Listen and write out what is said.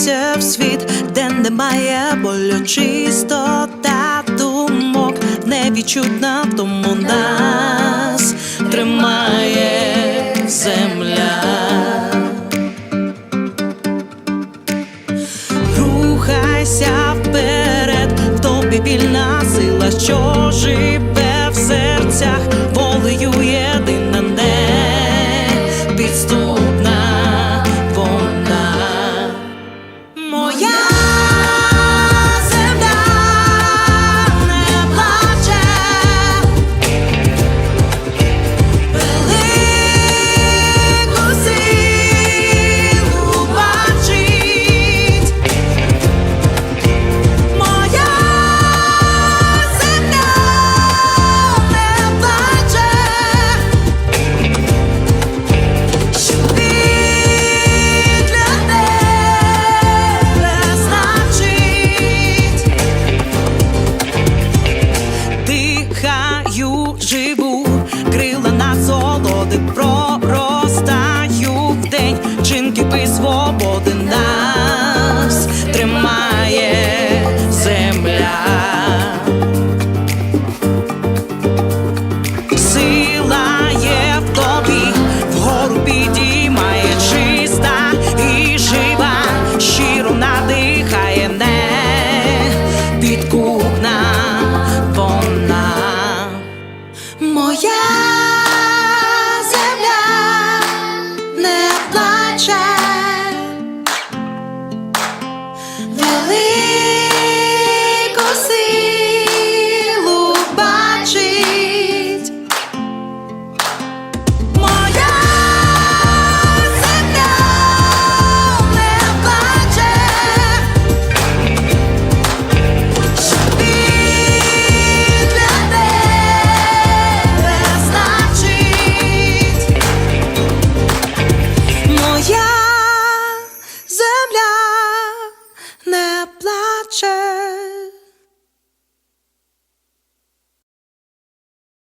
вдався в світ, де немає болю, чистота думок невідчутна, тому нас тримає земля. Рухайся вперед, в тобі вільна сила, що живе в серцях. кохаю, живу, крила на солоди про.